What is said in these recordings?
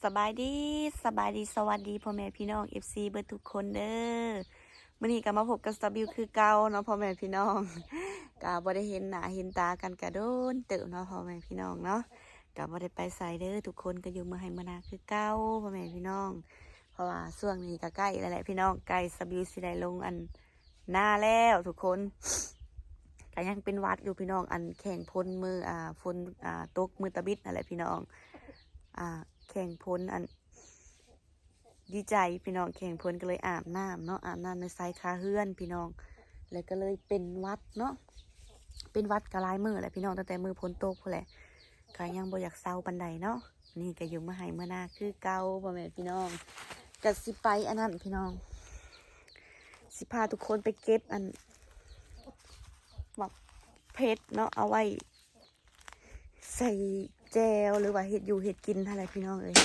สบายดีสบายดีสวัสดีพ่อแม่พี่น้อง FC เบิร์ทุกคนเด้อมื่อนี้ก็มาพบกับสตาบิวคือเก่าเนาะพ่อแม่พี่น้องก็บ่ได้เห็นหน้าเห็นตากันกระโดนเติบเนาะพ่อแม่พี่น้องเนาะก็บ่ได้ไปใส่เด้อทุกคนก็อยู่เมืองไห้มืองนาคือเก่าพ่อแม่พี่น้อง เพราะว่าช่วงนี้ก็ใกล้แล้วแหละพี่น้องใกล้สตาบิวสิได้ลงอันหน้าแล้วทุกคนก็ยังเป็นวัดอยู่พี่น้องอันแข่งพลมืออ่าฝนอ่าตกมือตะบิดนั่นแหละพี่น้องอ่า แข่งพลอัน ดีใจพี่น้องแข่งพลก็เลยอาบน้ำเนาะอาบน้ำในไซคาเฮือนพี่น้อง แล้วก็เลยเป็นวัดเนาะเป็นวัดกระลายมือแหละพี่น้องตั้งแต่มือพ้นโตกพอแหละก็ยังบ่อยากเศร้าปันใดเนาะนี่ก็อยู่มาให้เมื่อหน้าคือเก่าพ่อแม่พี่น้องก็สิไปอันนั้นพี่น้อง สิพาทุกคนไปเก็บอันหมักเพชรเนาะเอาไว้ ใส่ แจวหรือว่าเห็ดอยู่เห็ดกินอะไรพี่น้องเอ้ย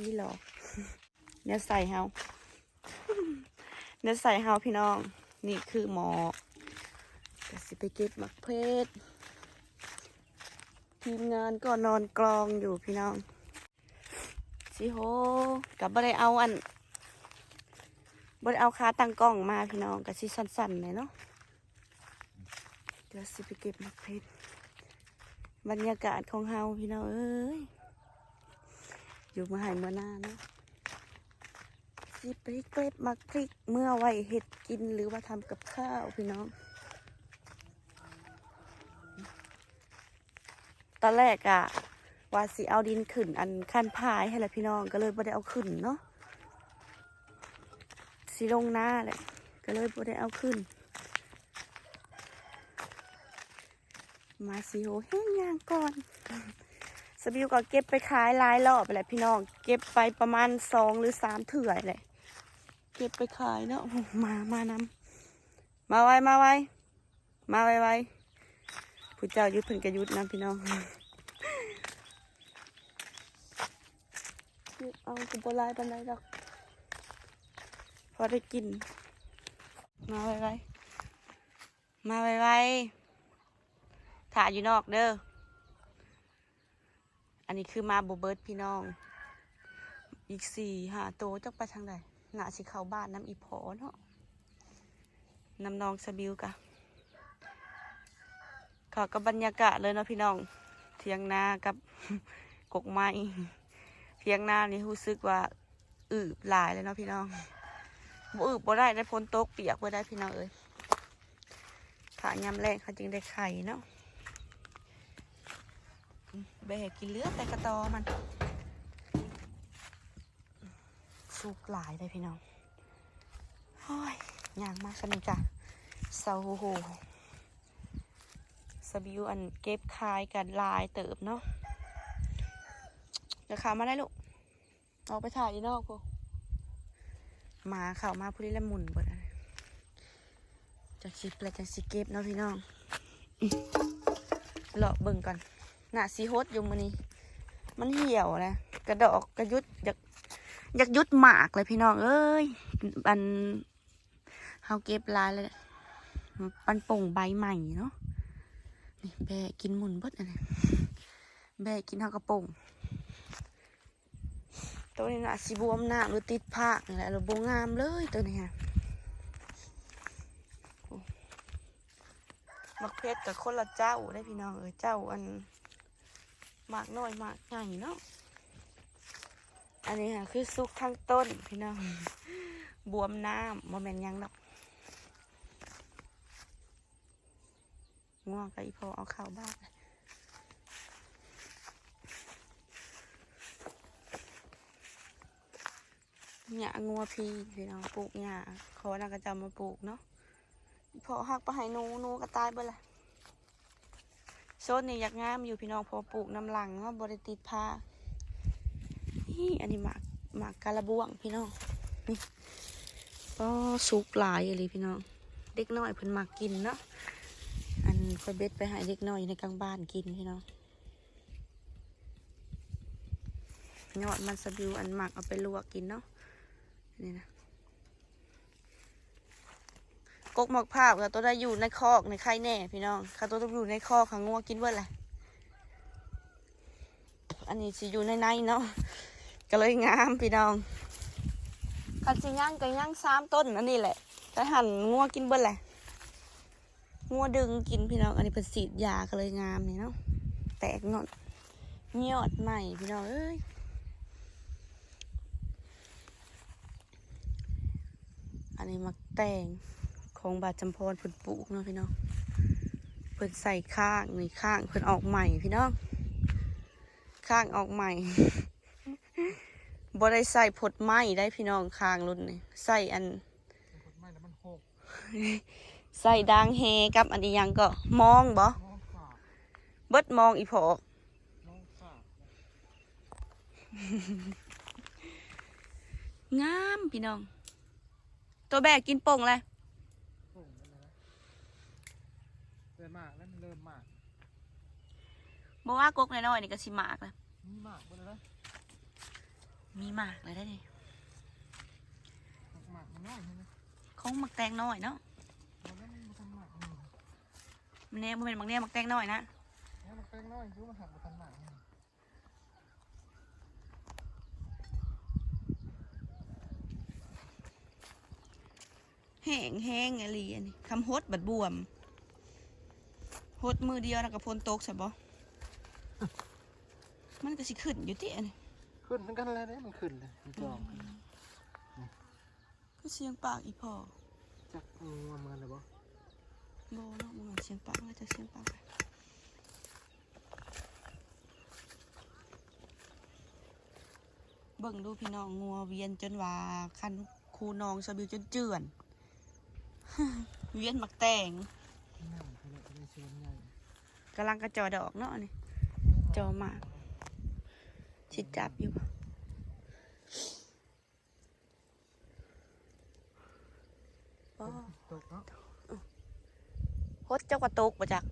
นี่หรอกเนื้อใส่เฮาเนื้อใส่เฮาพี่น้อง นี่คือหมอก็สิไปเก็บมักเพชรทีมงานก็นอนกลองอยู่พี่น้องสิโหกับบ่ได้เอาอันบ่ได้เอาคาตั้งกล้องมาพี่น้องกับสิสั้นๆเลยเนาะ ดี๋ยวสิไปเก็บมะเพชรบรรยากาศของเฮาพี่น้องเอ้ย อยู่มาหายเมื่อนาเนาะสิไปเก็บมะพริกเมื่อไว้เห็ดกินหรือว่าทำกับข้าวพี่น้อง ตอนแรกอะว่าสิเอาดินขึ้นอันขั้นพายให้แหละพี่น้องก็เลยบ่ได้เอาขึ้นเนาะสิลงหน้าแหละก็เลยบ่ได้เอาขึ้น มาสิโหแห้งยางก่อนสบิวก็เก็บไปขายหลายรอบไปแหละพี่น้อง เก็บไปประมาณสองหรือสามเถื่อยแหละเก็บไปขายเนาะมามานำมาไวมาไวมาไวไวผู้เจ้ายุดเพิ่นกระยุดนะพี่น้องเก็บเอากุบลายปันไดดอกพอได้กิน มาไวไวมาไวไว ถ่ายอยู่นอกเด้อ อันนี้คือมาโบเบิร์ตพี่น้อง อีกสี่หาโตวจักไปทางใดหนาสิเข้าบ้านน้ำอีพอเนาะน้ำนองสบิวกะขอกับบรรยากาศเลยเนาะพี่น้อง เทียงนากับกกไม้เทียงนานี่รู้สึกว่าอืบหลายเลยเนาะพี่น้องบ่อืบบ่ได้ได้พ้นโต๊กเปียกบ่ได้พี่น้องเอ้ยขายำแรกเขาจึงได้ไข่เนาะ แบกกินเลือดแต่กระตอมัน สุกหลายเลยพี่น้องโอ้ยย่างมากสนุกจ้ะเซาโหสบิวอันเก็บคายกันลายเติบเนาะเดี๋ยวขามาได้ลูกออกไปถ่ายอีนอกกูหมาเข่ามาพูดละมุนบดจากสิเปลจากสิเก็บเนาะพี่น้องอื้อเลาะเบิ่งก่อน หน้าสีโฮดอยู่มือนี้ มันเหี่ยวนะกระดอกกระยุดอยากอยากยุดหมากเลยพี่น้องเอ้ยอันเฮาเก็บลายเลยปันป่งใบใหม่เนาะนี่แบะกินหมุนบดอันนี้แบะกินเฮากระป่งตัวนี้น่ะสีบวมหน้าหรือติดผ้านี่แหละเราบงามเลยตัวนี้ฮะมักเพชรกับคนละเจ้าได้พี่น้องเอ้ยเจ้าอัน หมากน้อยหมากใหญ่เนาะ อันนี้ค่ะคือซุกทั้งต้นพี่น้อง บวมน้ำโมเมนยังดอกง่วงกับอีพอเอาข้าวบ้านหญ้างัวพี่พี่น้องปลูกหญ้าขอนางกระจำมาปลูกเนาะอีพอหักไปให้นูนูก็ตายไปละ โซนนี่อยากงามอยู่พี่น้องพอปลูกน้ำหลังเนาะบริติดผ้านี่อันนี้หมากหมากกาละบวงพี่น้องนี่ก็สุกหลายเลยพี่น้อง เด็กน้อยเพิ่นมักกินเนาะอันคอยเบ็ดไปใหาเด็กน้อยในกลางบ้านกินพี่น้องยอดมันสบิวอันหมักเอาไปลวกกินเนาะนี่นะ กกหมอกภาพกับตัวได้อยู่ในคอกในไข่แน่ พี่น้องข้าตัวต้องอยู่ในคอกขังงัวกินเบิดแหละอันนี้สิอยู่ในในเนาะก็เลยงามพี่น้องคันสิย่างก็ย่างสามต้นอันนี้แหละแต่หั่นงัวกินเบิ้ลแหละงัวดึงกินพี่น้องอันนี้เป็นสีดยาก็เลยงามนี่เนาะแตกงอนยอดใหม่พี่น้องเอ้ยอันนี้มักแตง ของบาดจำพรเพิ่นปลูกเนาะพี่น้องเพิ่นใส่ข้างนี่ข้างเพิ่นออกใหม่พี่น้องข้างออกใหม่บ่ได้ใส่ผดไม้ได้พี่น้องข้างรุ่นนี่ใส่อันใส่ดางเฮกับอันนี้ยังก็มองบ่น้องขาดเบิดมองอีพอองาดงามพี่น้อง ตัวแบกกินโป่งเลย ส่งมันเลยนะเดินมากแล้วมันเริ่มมาก บ่ว่ากกน้อยๆนี่ก็สิมากแล้วมีมากหมดเลยนะมีมากเลยได้นี่มากมันน้อยใช่ไหมของมักแตงน้อยเนาะมันแล้วมันทำมากนี่มันแน่บ่แม่นมักแน่มักแตงน้อยนะแล้วมันแป้งน้อยรู้มันหักมันทำมากนี่แห้งแห้งอหลีอันนี้คำฮดบัดบวมฮดมือเดียวนะกับพนตกใช่บ่ มันก็สิขึ้นอยู่ติอันนี้ขึ้นเหมือนกันเลยเนี่ยมันขึ้นเลยมันจองก็เสียงปากอีพอจักงัวเหมือนเลยบ่บเนาะมันเสียงปากน่าจะเสียงปากเบิ่งดูพี่น้องงัวเวียนจนว่าคันคูนองสะบิวจนเจือนเวียนมักแตงนั่งเขาเลยไม่ชวนใหญ่กำลังกระจอดอกเนาะนี่ จอมากชิดจับอยู่บ่ตกเนาะฮดเจ้ากระตกบ่จัก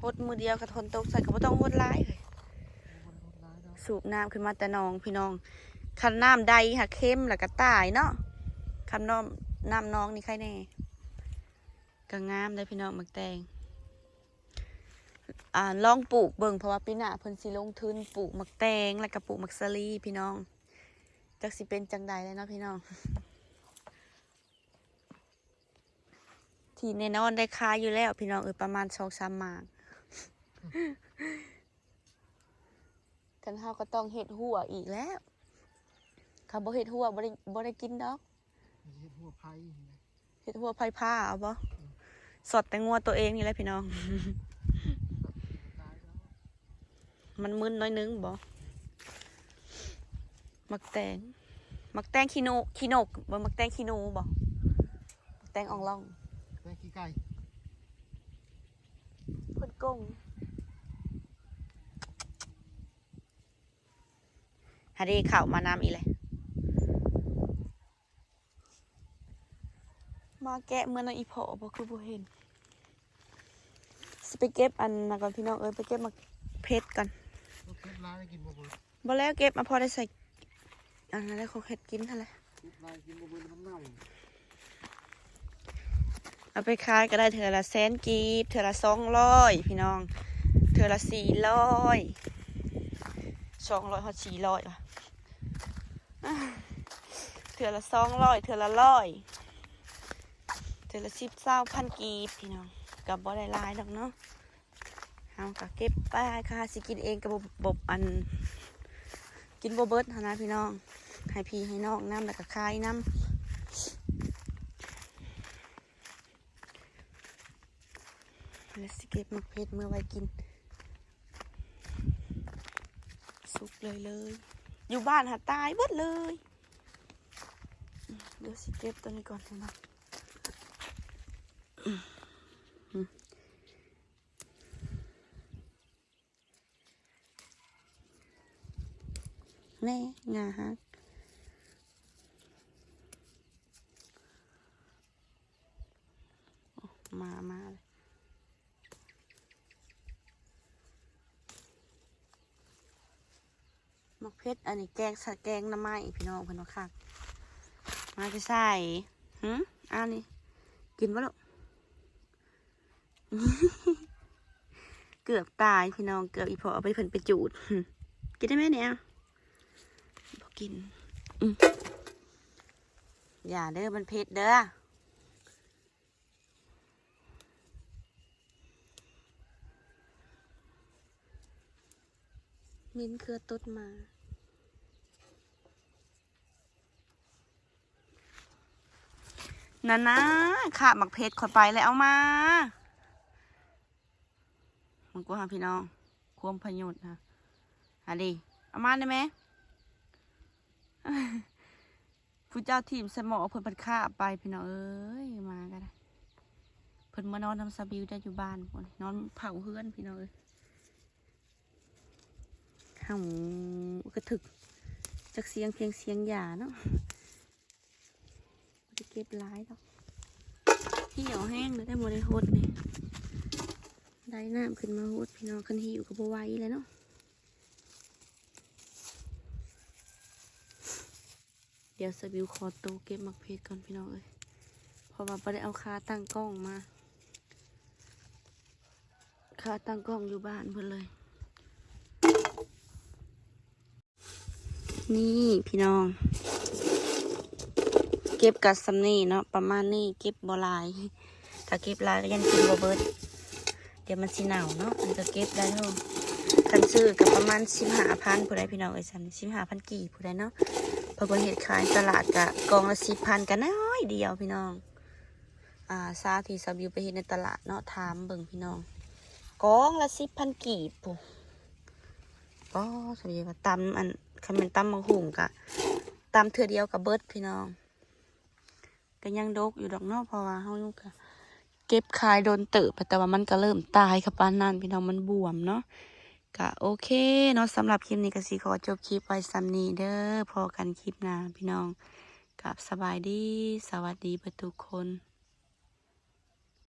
ฮดมือเดียวกระทนตกใส่ก็บ่ต้องฮดหลายเลยมันพดร้ายแล้วสูบน้ำขึ้นมาแต่หนองพี่น้องคันน้ำใดค่ะเข้มแล้วก็ตายเนาะคันน้ำน้ำน้องนี่ใครแน่ก็งามเลยพี่น้องมักแตง อ่าลองปลูกเบิ่งเพราะว่าปีหน้าเพิ่นสิลงทุนปลูกมักแตงแล้วก็ปลูกมักสลีพี่น้องจักสิเป็นจังใดเลยเนาะพี่น้อง ที่แน่นอนได้ค้ายอยู่แล้ว พี่น้องเออประมาณสองสามหมากกันเฮาก็ต้องเฮ็ดหัวอีกแล้วคำบ่เฮ็ดหัวบ่ได้บ่ได้กินดอกมันจะเห็นหัวไผ่เห็นไหมเฮ็ดหัวไผ่ผ้าเอาบ่สดแต่งัวตัวเองนี่แหละพี่น้องร้ายแล้ว มันมึนน้อยนึงบ่มักแตง มักแตงขี้โนขี้นกบ่มักแตงขี้หนูบ่มักแตงอ่องล่องแป้งขี้ไก่เพิ่นกงหาดีเข้ามาน้ำอีกเลยมาแกะเมื่อนั้นอีพอบ่คือบ่เห็นสิไปเก็บอันนะก่อนพี่น้องเอ้ยไปเก็บมาเพชรก่อน รถเพชรร้ายได้กินบ่เบิ่บ่แล้วเก็บมาพอได้ใส่อันนั้นได้ของเห็ดกินเท่าไหร่เพชรร้ายกินบ่เบิ่มันเน่าเอาไปขายก็ได้เทือละแสนกีบเทือละสองร้อยพี่น้องเทือละสี่ร้อยสองร้อยเขาสี่ร้อยว่ะอะเทือละสองร้อยเทือละร้อยเทือละสิบเศร้าพันกีบพี่น้องกับบ่ได้หลายดอกเนาะ เอากะเก็บไปค่ะสิกินเองกับบบอัน กินโบเบิร์ตนะพี่น้องให้พี่ให้น้องน้ำแล้วก็คายน้ำแล้วสิเก็บมะเพชรเมื่อไว้กิน สุกเลยเลย อยู่บ้านหาตายเบิดเลยเดี๋ยวสิเก็บตัวนี้ก่อนนะอืมอืม แน่งาฮักมามาเลยมักเพชรอันนี้แกงสะแกงน้ำไม้พี่น้องเพิ่นว่าคักมาจะใส่หืมอันนี้กินวะลูกเกือบตายพี่น้องเกือบอีพอเอาไปเพิ่นไปจูด กินได้ไหมเนี่ย กินอย่าเด้อมันเผ็ดเด้อมินเครือตดมานั่นนะขาหมักเพชรขอไปแล้วเอามา มันกูหาพี่น้อง ควมพยุดนะหาดิ เอามาได้ไหม ผู้เจ้าทีมสมอเพิ่นพัดฆ่าไปพี่น้องเอ้ยมากันเพิ่นมานอนทำซาบิวได้อยู่บ้านพ่นนอนเผาเฮือนพี่น้องเอ้ยเห่ากระถึกจากเสียงเพียงเสียงหยาเนาะบ่ได้เก็บร้ายดอกเหี่ยวแห้งเลยได้หมดเลยโหดนี่ได้น้ำขึ้นมาโหดพี่น้องขึ้นหิวก็บ่ไหวแล้วเนาะ เดี๋ยวสบิวขอตัวเก็บมักเพชรก่อนพี่น้องเอ้ยเพราะว่าไม่ได้เอาคาตั้งกล้องมาคาตั้งกล้องอยู่บ้านเพื่อนเลย นี่พี่น้อง เก็บกัดซัมนี่เนาะประมาณนี้เก็บบลาย ถ้าเก็บลายก็ยังกินบเบิดเดี๋ยวมันสิหนาวเนาะมันก็เก็บได้เท่าคันซื้อกับประมาณสิบห้าพันผู้ใดพี่น้องเอ้ยสันสิบห้าพันกี่ผู้ใดเนาะ พอเพิ่นเห็ดขายตลาดกะกองละสิบพันกันน้อยเดียวพี่น้อง อ่าซาที่ซาบิวไปเห็นในตลาดเนาะถามเบิ่งพี่น้องกองละสิบพันกีบปุ๊ก็สบิวว่าตำอันคันเป็นตำมังหุงกะตำเทือเดียวกับเบิร์ดพี่น้องก็ยังดกอยู่ดอกนาะเพราะว่าเฮาลูกกะเก็บขายโดนเติบแต่ว่ามันก็เริ่มตายค่ะปานนั้นพี่น้องมันบวมเนาะ ก็โอเคเนาะสำหรับคลิปนี้ก็สิขอจบคลิปไว้ซ้ำนี้เด้อพอกันคลิปหน้าพี่น้องกับสบายดี สวัสดีประทุกคน